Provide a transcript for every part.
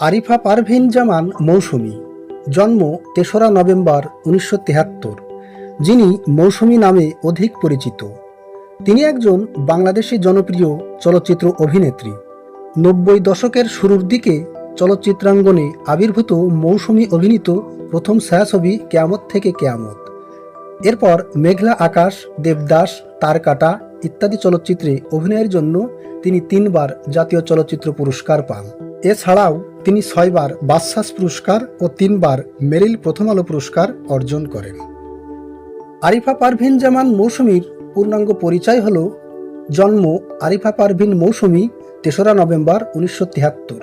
আরিফা পারভিন জামান মৌসুমী, জন্ম তেসরা নভেম্বর উনিশশো যিনি মৌসুমী নামে অধিক পরিচিত। তিনি একজন বাংলাদেশি জনপ্রিয় চলচ্চিত্র অভিনেত্রী। নব্বই দশকের শুরুর দিকে চলচ্চিত্রাঙ্গনে আবির্ভূত মৌসুমী অভিনীত প্রথম ছায়াছবি কেয়ামত থেকে কেয়ামত। এরপর মেঘলা আকাশ, দেবদাস, তারকাটা ইত্যাদি চলচ্চিত্রে অভিনয়ের জন্য তিনি তিনবার জাতীয় চলচ্চিত্র পুরস্কার পান। এছাড়াও তিনি ছয়বার বাদশাস পুরস্কার ও তিনবার মেরিল প্রথম আলো পুরস্কার অর্জন করেন। আরিফা পারভিন জামান মৌসুমীর পূর্ণাঙ্গ পরিচয় হল জন্ম আরিফা পারভিন মৌসুমী তেসরা নভেম্বর উনিশশো তিয়াত্তর,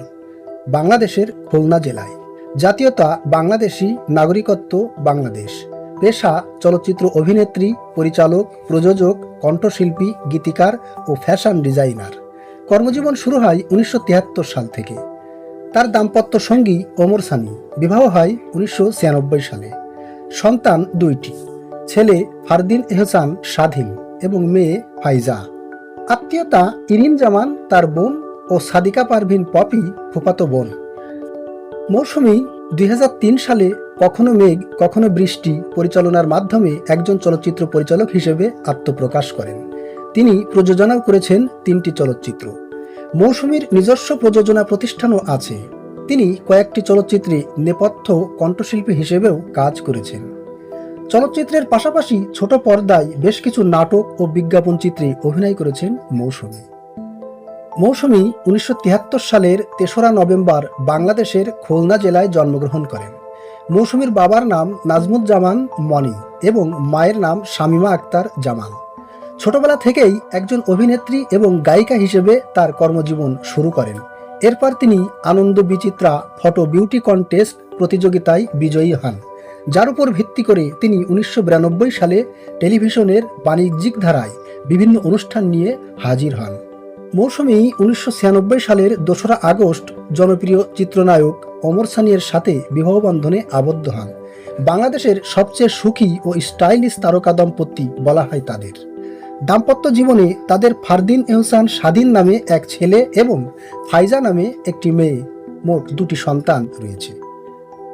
বাংলাদেশের খুলনা জেলায়। জাতীয়তা বাংলাদেশি, নাগরিকত্ব বাংলাদেশ। পেশা, চলচ্চিত্র অভিনেত্রী, পরিচালক, প্রযোজক, কণ্ঠশিল্পী, গীতিকার ও ফ্যাশন ডিজাইনার। কর্মজীবন শুরু হয় উনিশশো সাল থেকে। তার দাম্পত্য সঙ্গী ওমর সানি। বিবাহ হয় উনিশশো ছিয়ানব্বই সালে। সন্তান দুইটি, ছেলে ফারদিন এহসান স্বাধীন এবং মেয়ে ফাইজা। আত্মীয়তা ইরিন জামান, তার বোন ও সাদিকা পারভিন পপি ফুফাতো বোন। মৌসুমী দুই সালে কখনো মেঘ, কখনো বৃষ্টি পরিচালনার মাধ্যমে একজন চলচ্চিত্র পরিচালক হিসেবে আত্মপ্রকাশ করেন। তিনি প্রযোজনাও করেছেন তিনটি চলচ্চিত্র। মৌসুমীর নিজস্ব প্রযোজনা প্রতিষ্ঠানও আছে। তিনি কয়েকটি চলচ্চিত্রে নেপথ্য কণ্ঠশিল্পী হিসেবেও কাজ করেছেন। চলচ্চিত্রের পাশাপাশি ছোট পর্দায় বেশ কিছু নাটক ও বিজ্ঞাপন চিত্রে অভিনয় করেছেন মৌসুমী। মৌসুমী উনিশশো তিয়াত্তর সালের তেসরা নভেম্বর বাংলাদেশের খুলনা জেলায় জন্মগ্রহণ করেন। মৌসুমীর বাবার নাম নাজমুজ্জামান মনি এবং মায়ের নাম শামিমা আক্তার জামান ছোটবেলা থেকেই একজন অভিনেত্রী এবং গায়িকা হিসেবে তার কর্মজীবন শুরু করেন। এরপর তিনি Ananda Bichitra photo beauty contest প্রতিযোগিতায় বিজয়ী হন। যার উপর ভিত্তি করে তিনি উনিশশো বিরানব্বই সালে টেলিভিশনের বাণিজ্যিক ধারায় বিভিন্ন অনুষ্ঠান নিয়ে হাজির হন। মৌসুমী উনিশশো সালের দোসরা আগস্ট জনপ্রিয় চিত্রনায়ক অমর সানিয়ের সাথে বিবাহবন্ধনে আবদ্ধ হন। বাংলাদেশের সবচেয়ে সুখী ও স্টাইলিশ তারকা দম্পতি বলা হয় তাদের। দাম্পত্য জীবনে তাদের ফারদিন এহসান স্বাধীন নামে এক ছেলে এবং ফাইজা নামে একটি মেয়ে। মোট দুটি সন্তান রয়েছে।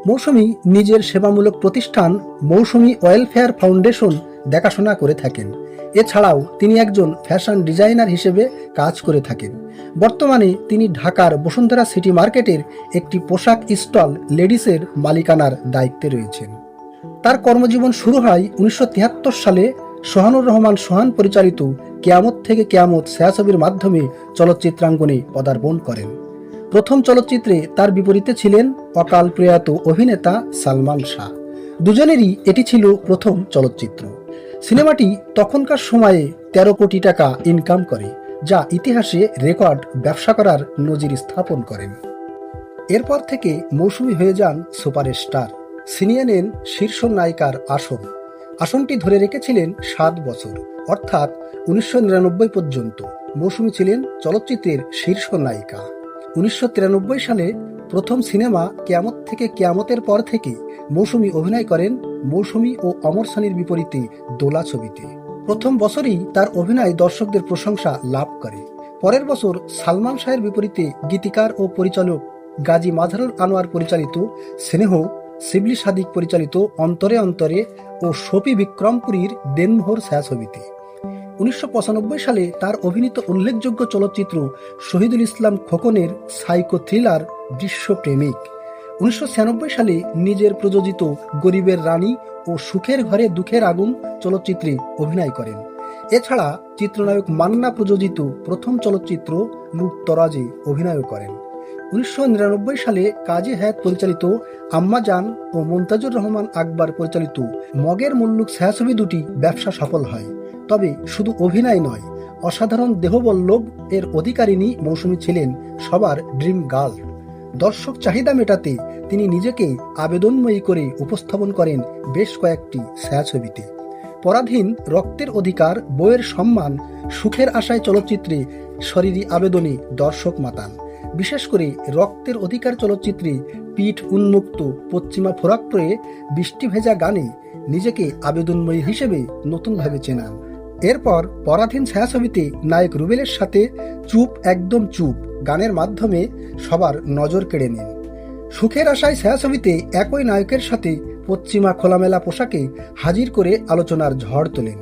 মৌসুমি নিজের সেবামূলক প্রতিষ্ঠান মৌসুমি ওয়েলফেয়ার ফাউন্ডেশন দেখাশোনা করে থাকেন। এছাড়াও তিনি একজন ফ্যাশন ডিজাইনার হিসেবে কাজ করে থাকেন। বর্তমানে তিনি ঢাকার বসুন্ধরা সিটি মার্কেটের একটি পোশাক স্টল লেডিসের মালিকানার দায়িত্বে রয়েছেন। তার কর্মজীবন শুরু হয় উনিশশো তিয়াত্তর সালে সোহানুর রহমান সোহান পরিচালিত কেয়ামত থেকে কেয়ামত ছায়াছবির মাধ্যমে চলচ্চিত্রাঙ্গনে পদার্পণ করেন। প্রথম চলচ্চিত্রে তার বিপরীতে ছিলেন অকাল প্রয়াত অভিনেতা সালমান শাহ। দুজনেরই এটি ছিল প্রথম চলচ্চিত্র। সিনেমাটি তখনকার সময়ে তেরো কোটি টাকা ইনকাম করে, যা ইতিহাসে রেকর্ড ব্যবসা করার নজির স্থাপন করেন। এরপর থেকে মৌসুমী হয়ে যান সুপারস্টার। ছিনিয়ে নেন শীর্ষ নায়িকার আসন। আসনটি ধরে রেখেছিলেন সাত বছর। অর্থাৎ উনিশশো পর্যন্ত মৌসুমী ছিলেন চলচ্চিত্রের শীর্ষ নায়িকা। উনিশশো সালে প্রথম সিনেমা কেয়ামত থেকে কেয়ামতের পর থেকে মৌসুমী অভিনয় করেন মৌসুমী ও অমর সানির বিপরীতে দোলা ছবিতে। প্রথম বছরই তার অভিনয় দর্শকদের প্রশংসা লাভ করে। পরের বছর সালমান শাহের বিপরীতে গীতিকার ও পরিচালক গাজী মাঝারুল আনোয়ার পরিচালিত স্নেহ শিবলি সাদিক পরিচালিত অন্তরে অন্তরে ও শফি বিক্রমপুরীর দেনমোহর ছায়াছবিতে। উনিশশো সালে তার অভিনীত উল্লেখযোগ্য চলচ্চিত্র শহীদুল ইসলাম খোকনের সাইকো থ্রিলার দৃশ্যপ্রেমিক। উনিশশো সালে নিজের প্রযোজিত গরিবের রানী ও সুখের ঘরে দুঃখের আগুন চলচ্চিত্রে অভিনয় করেন। এছাড়া চিত্রনায়ক মান্না প্রযোজিত প্রথম চলচ্চিত্র লুপ্তরাজে অভিনয় করেন। উনিশশো নিরানব্বই সালে কাজী হায়াত পরিচালিত আম্মা জান ও মন্তাজুর রহমান আকবর পরিচালিত মগের মুল্লুক ছায়াছবি দুটি ব্যবসা সফল হয়। তবে শুধু অভিনয় নয়, অসাধারণ দেহবল্লভ এর অধিকারিণী মৌসুমী ছিলেন সবার ড্রিম গার্ল। দর্শক চাহিদা মেটাতে তিনি নিজেকে আবেদনময়ী করে উপস্থাপন করেন বেশ কয়েকটি ছায়াছবিতে। পরাধীন রক্তের অধিকার, বইয়ের সম্মান, সুখের আশায় চলচ্চিত্রে শরীরী আবেদনে দর্শক মাতান বিশেষ করে রক্তের অধিকার চলচ্চিত্রে পিঠ উন্মুক্ত পশ্চিমা ফোরাক্টয়ে বৃষ্টি ভেজা গানে নিজেকে আবেদনময়ী হিসেবে নতুনভাবে চেনান। এরপর পরাধীন ছায়াছবিতে নায়ক রুবেলের সাথে চুপ একদম চুপ গানের মাধ্যমে সবার নজর কেড়ে নেন। সুখের আশায় ছায়াছবিতে একই নায়কের সাথে পশ্চিমা খোলামেলা পোশাকে হাজির করে আলোচনার ঝড় তোলেন।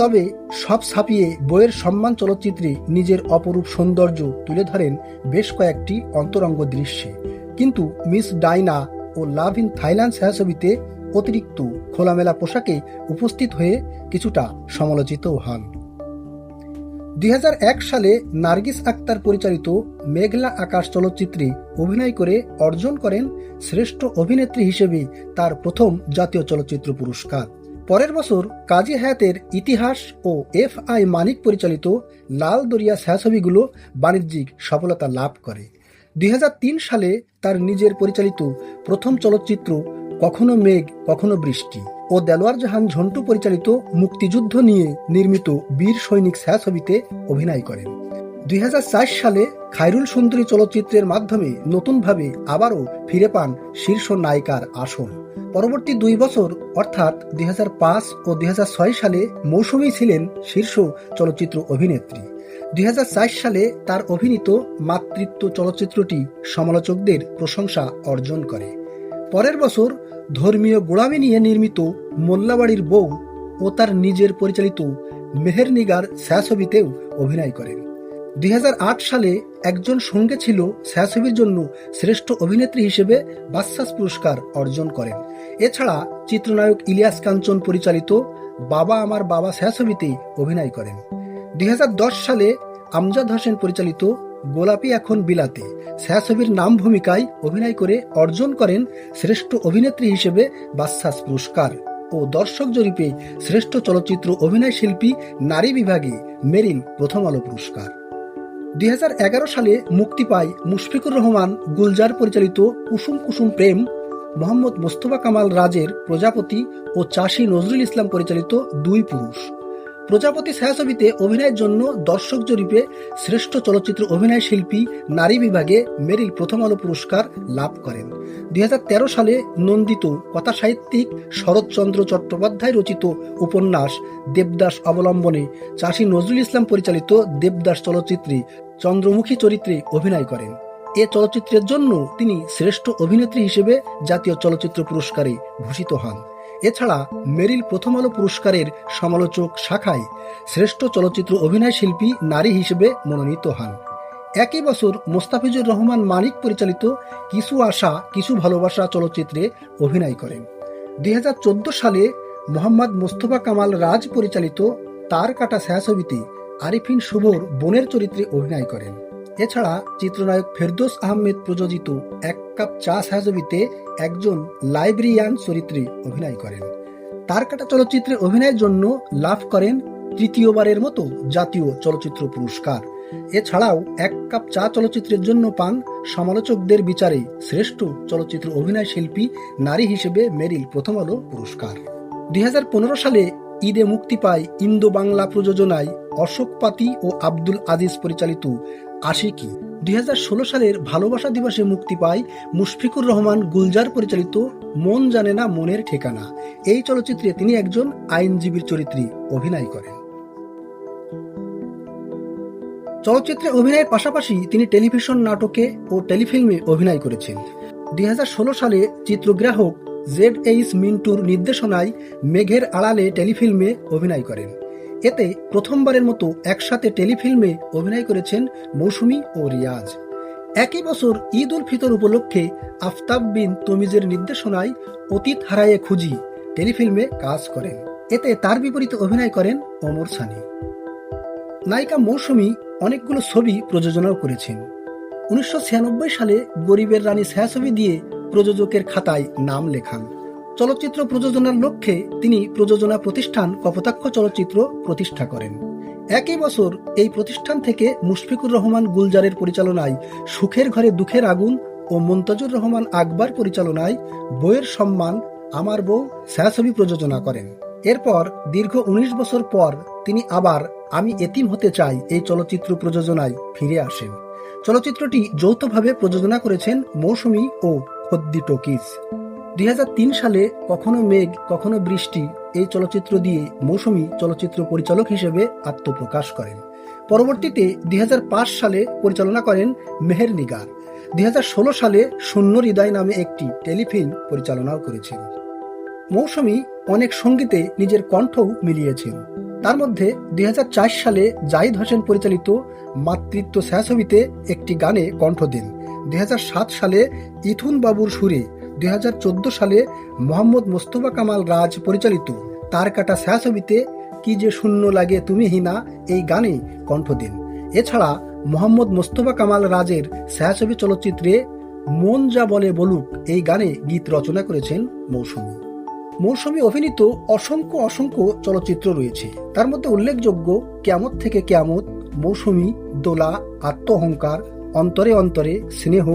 তবে সব ছাপিয়ে বইয়ের সম্মান চলচ্চিত্রে নিজের অপরূপ সৌন্দর্য তুলে ধরেন বেশ কয়েকটি অন্তরঙ্গ দৃশ্যে। কিন্তু মিস ডাইনা ও লাভ ইন থাইল্যান্ড ছায়াছবিতে অতিরিক্ত খোলামেলা পোশাকে উপস্থিত হয়ে কিছুটা সমালোচিত হন। দুই হাজার এক সালে নার্গিস আক্তার পরিচালিত মেঘলা আকাশ চলচ্চিত্রে অভিনয় করে অর্জন করেন শ্রেষ্ঠ অভিনেত্রী হিসেবে তার প্রথম জাতীয় চলচ্চিত্র পুরস্কার। পরের বছর কাজী হায়াতের ইতিহাস ও এফ আই মানিক পরিচালিত লাল দরিয়া ছায়াছবিগুলো বাণিজ্যিক সফলতা লাভ করে। দুই হাজার তিন সালে তার নিজের পরিচালিত প্রথম চলচ্চিত্র কখনো মেঘ, কখনো বৃষ্টি ও দেলোয়ার জাহান ঝন্টু পরিচালিত মুক্তিযুদ্ধ নিয়ে নির্মিত বীর সৈনিক ছায়াছবিতে অভিনয় করেন। দুই হাজার চার সালে খায়রুল সুন্দরী চলচ্চিত্রের মাধ্যমে নতুনভাবে আবারও ফিরে পান শীর্ষ নায়িকার আসন। পরবর্তী দুই বছর, অর্থাৎ দুই হাজার পাঁচ ও দুই হাজার ছয় সালে মৌসুমী ছিলেন শীর্ষ চলচ্চিত্র অভিনেত্রী। দুই সালে তার অভিনীত মাতৃত্ব চলচ্চিত্রটি সমালোচকদের প্রশংসা অর্জন করে। পরের বছর, ধর্মীয় গোড়ামি নিয়ে নির্মিত মোল্লাবাড়ির বউ ও তার নিজের পরিচালিত মেহের নিগার ছায়াছবিতেও অভিনয় করেন। দুই হাজার আট সালে একজন সঙ্গে ছিল ছায়াছবির জন্য শ্রেষ্ঠ অভিনেত্রী হিসেবে বাচ্চাস পুরস্কার অর্জন করেন। এছাড়া চিত্রনায়ক ইলিয়াস কাঞ্চন পরিচালিত বাবা আমার বাবা ছায়াছবিতে অভিনয় করেন। দুই হাজার দশ সালে আমজাদ হোসেন পরিচালিত গোলাপি এখন বিলাতে ছায়াছবির নাম ভূমিকায় অভিনয় করে অর্জন করেন শ্রেষ্ঠ অভিনেত্রী হিসেবে বাচ্চাস পুরস্কার ও দর্শক জরিপে শ্রেষ্ঠ চলচ্চিত্র অভিনয় শিল্পী নারী বিভাগে মেরিল প্রথম আলো পুরস্কার। দুই হাজার এগারো সালে মুক্তি পায় মুশফিকুর রহমান গুলজার পরিচালিত কুসুম কুসুম প্রেম, মোহাম্মদ মোস্তফা কামাল রাজের প্রজাপতি ও চাষী নজরুল ইসলাম পরিচালিত দুই পুরুষ। প্রজাপতি ছায়াছবিতে অভিনয়ের জন্য দর্শক জরিপে শ্রেষ্ঠ চলচ্চিত্র অভিনয় শিল্পী নারী বিভাগে মেরিল প্রথম আলো পুরস্কার লাভ করেন। দুই হাজার তেরো সালে নন্দিত কথা সাহিত্যিক শরৎচন্দ্র চট্টোপাধ্যায় রচিত উপন্যাস দেবদাস অবলম্বনে চাষী নজরুল ইসলাম পরিচালিত দেবদাস চলচ্চিত্রে চন্দ্রমুখী চরিত্রে অভিনয় করেন। এ চলচ্চিত্রের জন্য তিনি শ্রেষ্ঠ অভিনেত্রী হিসেবে জাতীয় চলচ্চিত্র পুরস্কারে ভূষিত হন। এছাড়া মেরিল প্রথম আলো পুরস্কারের সমালোচক শাখায় শ্রেষ্ঠ চলচ্চিত্র অভিনয় শিল্পী নারী হিসেবে মনোনীত হন। একই বছর মোস্তাফিজুর রহমান মানিক পরিচালিত কিছু আশা, কিছু ভালোবাসা চলচ্চিত্রে অভিনয় করেন। দু হাজার চোদ্দ সালে মোহাম্মদ মোস্তফা কামাল রাজ পরিচালিত তার কাটা ছায়াছবিতে আরিফিন শুভর বোনের চরিত্রে অভিনয় করেন। এছাড়া চিত্রনায়ক ফেরদোস আহমেদ প্রযোজিত এক কাপ চা ছায়াছবিতে একজন লাইব্রেরিয়ান চরিত্রে অভিনয় করেন। তার কাটা চলচ্চিত্রে অভিনয়ের জন্য লাভ করেন তৃতীয়বারের মতো জাতীয় চলচ্চিত্র পুরস্কার। এছাড়াও এক কাপ চা চলচ্চিত্রের জন্য পান সমালোচকদের বিচারে শ্রেষ্ঠ চলচ্চিত্র অভিনয় শিল্পী নারী হিসেবে মেরিল প্রথম আলো পুরস্কার। দুই হাজার পনেরো সালে ঈদে মুক্তি পায় ইন্দো বাংলা প্রযোজনায় অশোক পাতি ও আব্দুল আজিজ পরিচালিত আশিকি দুই হাজার ষোলো সালের ভালোবাসা দিবসে মুক্তি পায় মুশফিকুর রহমান গুলজার পরিচালিত মন জানে না মনের ঠিকানা। এই চলচ্চিত্রে তিনি একজন আইনজীবীর চরিত্রে অভিনয় করেন। চলচ্চিত্রে অভিনয়ের পাশাপাশি তিনি টেলিভিশন নাটকে ও টেলিফিল্মে অভিনয় করেছেন। দুই হাজার ষোলো সালে চিত্রগ্রাহক জেড এইচ মিন্টুর নির্দেশনায় মেঘের আড়ালে টেলিফিল্মে অভিনয় করেন। এতে প্রথমবারের মতো একসাথে টেলিফিল্মে অভিনয় করেছেন মৌসুমি ও রিয়াজ। একই বছর ঈদ উল ফিতর উপলক্ষে আফতাব বিন তমিজের নির্দেশনায় অতীত হারায়ে খুঁজি টেলিফিল্মে কাজ করেন। এতে তার বিপরীতে অভিনয় করেন অমর সানি। নায়িকা মৌসুমি অনেকগুলো ছবি প্রযোজনাও করেছেন। উনিশশো ছিয়ানব্বই সালে গরিবের রানী ছায়াছবি দিয়ে প্রযোজকের খাতায় নাম লেখান। চলচ্চিত্র প্রযোজনার লক্ষ্যে তিনি প্রযোজনা প্রতিষ্ঠান কপোতাক্ষ চলচ্চিত্র প্রতিষ্ঠা করেন। একই বছর এই প্রতিষ্ঠান থেকে মুশফিকুর রহমান গুলজারের পরিচালনায় সুখের ঘরে দুঃখের আগুন ও মন্তাজুর রহমান আকবর পরিচালনায় বইয়ের সম্মান আমার বউ ছায়াছবি প্রযোজনা করেন। এরপর দীর্ঘ ১৯ বছর পর তিনি আবার আমি এতিম হতে চাই এই চলচ্চিত্র প্রযোজনায় ফিরে আসেন। চলচ্চিত্রটি যৌথভাবে প্রযোজনা করেছেন মৌসুমী ও হদ্দি টকিজ দুই হাজার তিন সালে কখনো মেঘ, কখনো বৃষ্টি এই চলচ্চিত্র দিয়ে মৌসুমী চলচ্চিত্র পরিচালক হিসেবে আত্মপ্রকাশ করেন। পরবর্তীতে দু হাজার পাঁচ সালে পরিচালনা করেন মেহের নিগার। দুই সালে শূন্য হৃদয় নামে একটি টেলিফিল্ম পরিচালনাও করেছেন। মৌসুমী অনেক সঙ্গীতে নিজের কণ্ঠও মিলিয়েছেন। তার মধ্যে দুই হাজার চার সালে জাহিদ হোসেন পরিচালিত মাতৃত্ব ছায়াছবিতে একটি গানে কণ্ঠ দেন। দুই হাজার সাত সালে ইথুন বাবুর সুরে দুই হাজার চোদ্দ সালে মোহাম্মদ মোস্তফা কামাল রাজ পরিচালিত তার কাটা ছায়াছবিতে কি যে শূন্য লাগে তুমি হিনা, এই গানে কণ্ঠ দেন। এছাড়া মোহাম্মদ মোস্তফা কামাল রাজের ছায়াছবি চলচ্চিত্রে মন যা বলে বলুক, এই গানে গীত রচনা করেছেন মৌসুমী। মৌসুমী অভিনীত অসংখ্য অসংখ্য চলচ্চিত্র রয়েছে। তার মধ্যে উল্লেখযোগ্য কেয়ামত থেকে কেয়ামত, মৌসুমী, দোলা, আত্মহংকার, অন্তরে অন্তরে স্নেহ,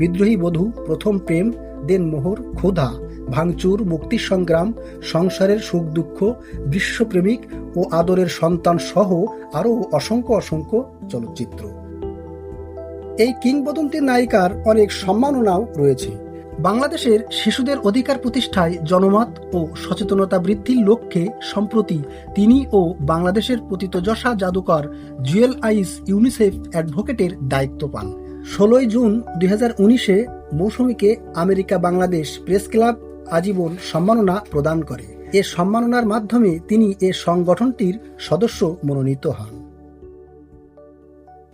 বিদ্রোহী বধূ, প্রথম প্রেম দেনমোহর ক্ষুধা, ভাঙচুর, মুক্তি সংগ্রাম, সংসারের সুখ দুঃখ, বিশ্বপ্রেমিক ও আদরের সন্তান সহ আরও অসংখ্য অসংখ্য চলচ্চিত্র। এই কিংবদন্তি নায়িকার অনেক সম্মাননাও রয়েছে। বাংলাদেশের শিশুদের অধিকার প্রতিষ্ঠায় জনমত ও সচেতনতা বৃদ্ধির লক্ষ্যে সম্প্রতি তিনি ও বাংলাদেশের পতিতযশা জাদুকর জুয়েল আইস ইউনিসেফ অ্যাডভোকেটের দায়িত্ব পান। ষোলোই জুন দুই হাজার উনিশে মৌসুমীকে আমেরিকা বাংলাদেশ প্রেস ক্লাব আজীবন সম্মাননা প্রদান করে। এ সম্মাননার মাধ্যমে তিনি এ সংগঠনটির সদস্য মনোনীত হন।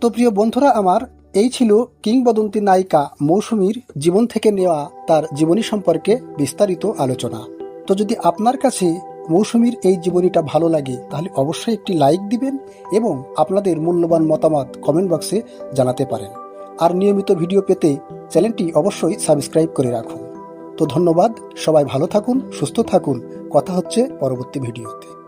তো প্রিয় বন্ধুরা আমার, এই ছিল কিংবদন্তি নায়িকা মৌসুমীর জীবন থেকে নেওয়া তার জীবনী সম্পর্কে বিস্তারিত আলোচনা। তো যদি আপনার কাছে মৌসুমীর এই জীবনীটা ভালো লাগে, তাহলে অবশ্যই একটি লাইক দিবেন এবং আপনাদের মূল্যবান মতামত কমেন্ট বক্সে জানাতে পারেন। আর নিয়মিত ভিডিও পেতে চ্যানেলটি অবশ্যই সাবস্ক্রাইব করে রাখুন। তো ধন্যবাদ, সবাই ভালো থাকুন, সুস্থ থাকুন। কথা হচ্ছে পরবর্তী ভিডিওতে।